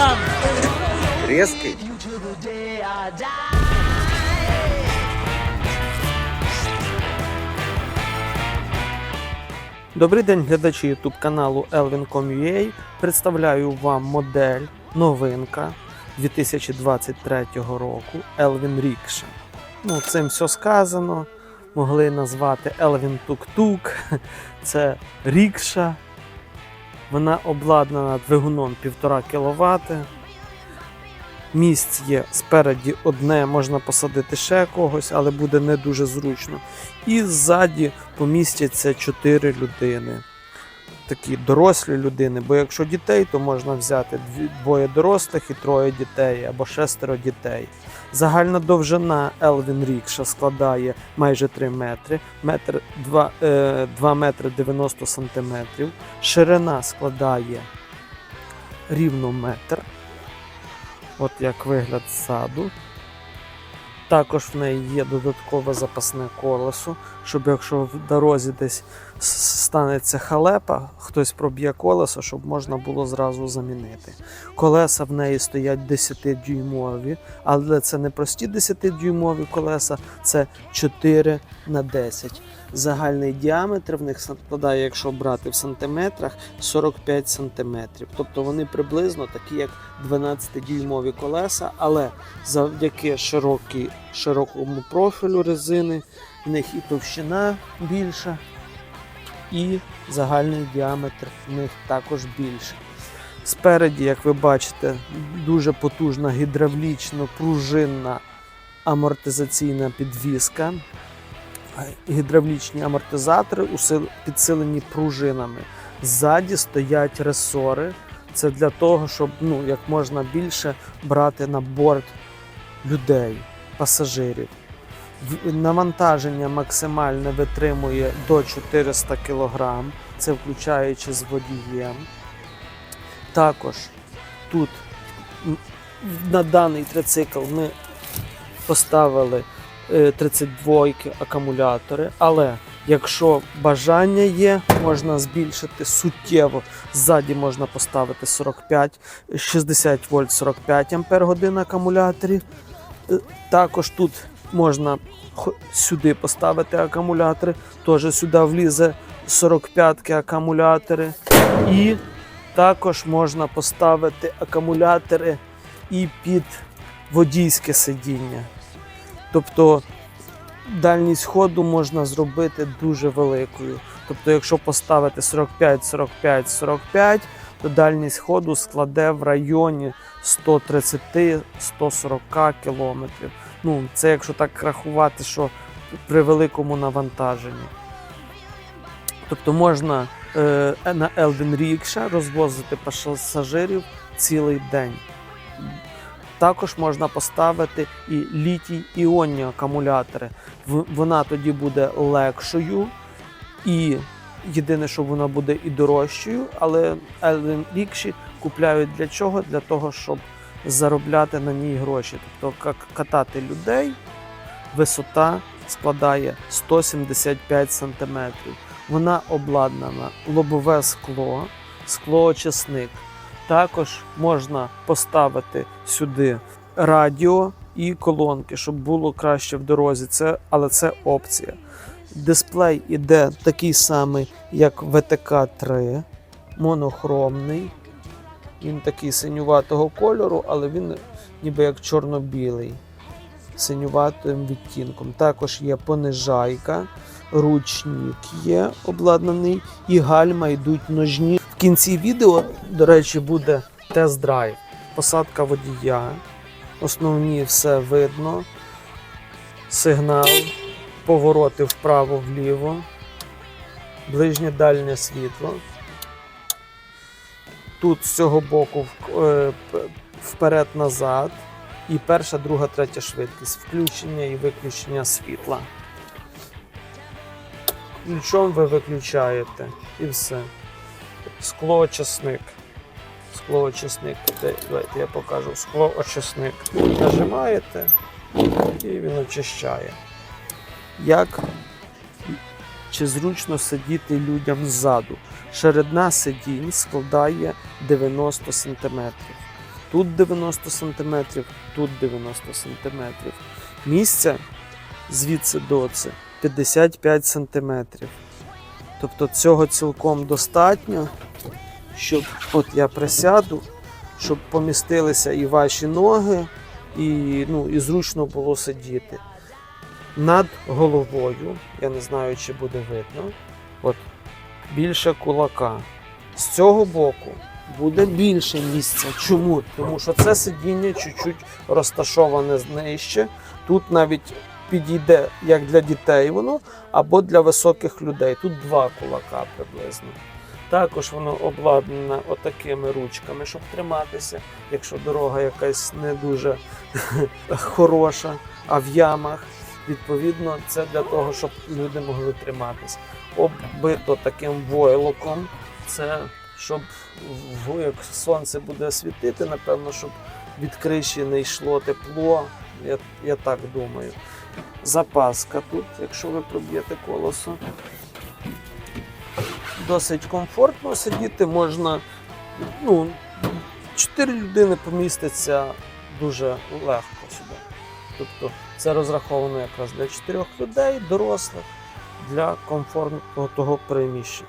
сам. Різкий. Добрий день, глядачі YouTube каналу Elvin.com.ua. Представляю вам модель новинка 2023 року Elvin Rickshaw. Ну, цим все сказано. Могли назвати Elvin Tuk-Tuk. Це рікша. Вона обладнана двигуном 1,5 кВт. Місць є спереді одне, можна посадити ще когось, але буде не дуже зручно. І ззаді помістяться 4 людини. Такі дорослі людини, бо якщо дітей, то можна взяти двоє дорослих і троє дітей або шестеро дітей. Загальна довжина Elvin Рікша складає майже 3 метри, метр 2, е, 2 метри 90 сантиметрів. Ширина складає рівно метр. От як вигляд ззаду. Також в неї є додаткове запасне колесо, щоб якщо в дорозі десь станеться халепа, хтось проб'є колесо, щоб можна було зразу замінити. Колеса в неї стоять 10-дюймові, але це не прості 10-дюймові колеса, це 4 на 10. Загальний діаметр в них складає, якщо брати в сантиметрах, 45 сантиметрів. Тобто вони приблизно такі, як 12-дюймові колеса, але завдяки широкій, широкому профілю резини в них і товщина більша, і загальний діаметр в них також більший. Спереді, як ви бачите, дуже потужна гідравлічно пружинна амортизаційна підвіска. Гідравлічні амортизатори підсилені пружинами. Ззаді стоять ресори. Це для того, щоб ну, як можна більше брати на борт людей, пасажирів. Навантаження максимальне витримує до 400 кг, це включаючи з водієм. Також тут на даний трицикл ми поставили 32 акумулятори, але якщо бажання є, можна збільшити суттєво. Ззаді можна поставити 45, 60 вольт 45 ампер годин акумуляторів. Е, Також тут можна сюди поставити акумулятори, теж сюди влізе 45 акумулятори. І також можна поставити акумулятори і під водійське сидіння. Тобто дальність ходу можна зробити дуже великою. Тобто, якщо поставити 45, 45, 45, то дальність ходу складе в районі 130-140 кілометрів. Ну, це якщо так рахувати, що при великому навантаженні. Тобто можна е, на Elvin Рікша розвозити пасажирів цілий день. Також можна поставити і літій іонні акумулятори. Вона тоді буде легшою і єдине, що вона буде і дорожчою, але Elvin Рікші купляють для чого? Для того, щоб заробляти на ній гроші. Тобто как катати людей, висота складає 175 см. Вона обладнана лобове скло, склоочисник. Також можна поставити сюди радіо і колонки, щоб було краще в дорозі. Це, але це опція. Дисплей іде такий самий, як ВТК-3, монохромний. Він такий синюватого кольору, але він ніби як чорно-білий, синюватим відтінком. Також є понижайка, ручник є обладнаний, і гальма йдуть ножні. В кінці відео, до речі, буде тест-драйв, посадка водія. Основні все видно. Сигнал, повороти вправо-вліво, ближнє дальнє світло. Тут з цього боку е, вперед-назад. І перша, друга, третя швидкість. Включення і виключення світла. Ключом ви виключаєте і все. Склоочисник. Склоочисник. Давайте я покажу. Склоочисник. Нажимаєте і він очищає. Як чи зручно сидіти людям ззаду? Ширина сидінь складає 90 см. тут 90 см, тут 90 см. Місця звідси до це 55 см. Тобто цього цілком достатньо, щоб от я присяду, щоб помістилися і ваші ноги, і, ну, і зручно було сидіти. Над головою, я не знаю, чи буде видно, от більше кулака. З цього боку буде більше місця. Чому? Тому що це сидіння чуть-чуть розташоване нижче. Тут навіть підійде як для дітей воно, або для високих людей. Тут два кулака приблизно. Також воно обладнане отакими ручками, щоб триматися, якщо дорога якась не дуже хороша, а в ямах. Відповідно, це для того, щоб люди могли триматися. Оббито таким войлоком. Це щоб як сонце буде світити, напевно, щоб від криші не йшло тепло. Я, я так думаю. Запаска тут, якщо ви проб'єте колесо. Досить комфортно сидіти можна. Ну, чотири людини поміститься дуже легко сюди. Тобто це розраховано якраз для чотирьох людей, дорослих, для комфортного того приміщення.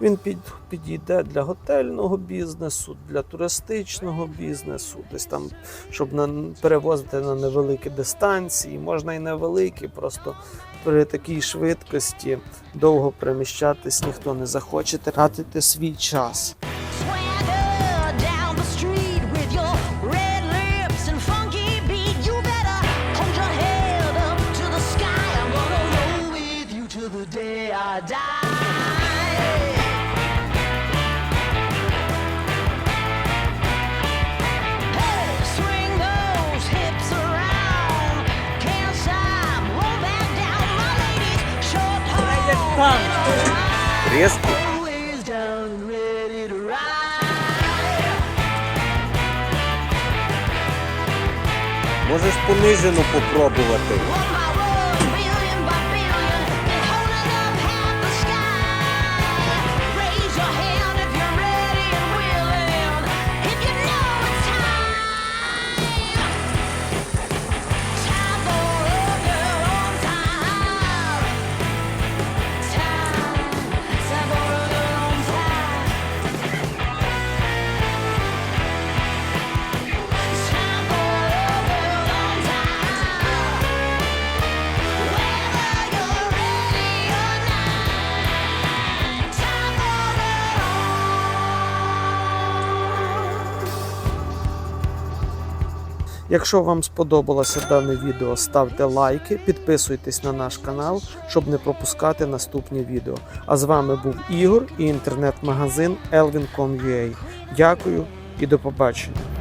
Він під, підійде для готельного бізнесу, для туристичного бізнесу, десь там, щоб на, перевозити на невеликі дистанції, можна і невеликі, просто при такій швидкості довго переміщатись ніхто не захоче тратити свій час. Swagger To ride. Можеш понижену попробувати. Якщо вам сподобалося дане відео, ставте лайки, підписуйтесь на наш канал, щоб не пропускати наступні відео. А з вами був Ігор і інтернет-магазин Elvin.com.ua. Дякую і до побачення.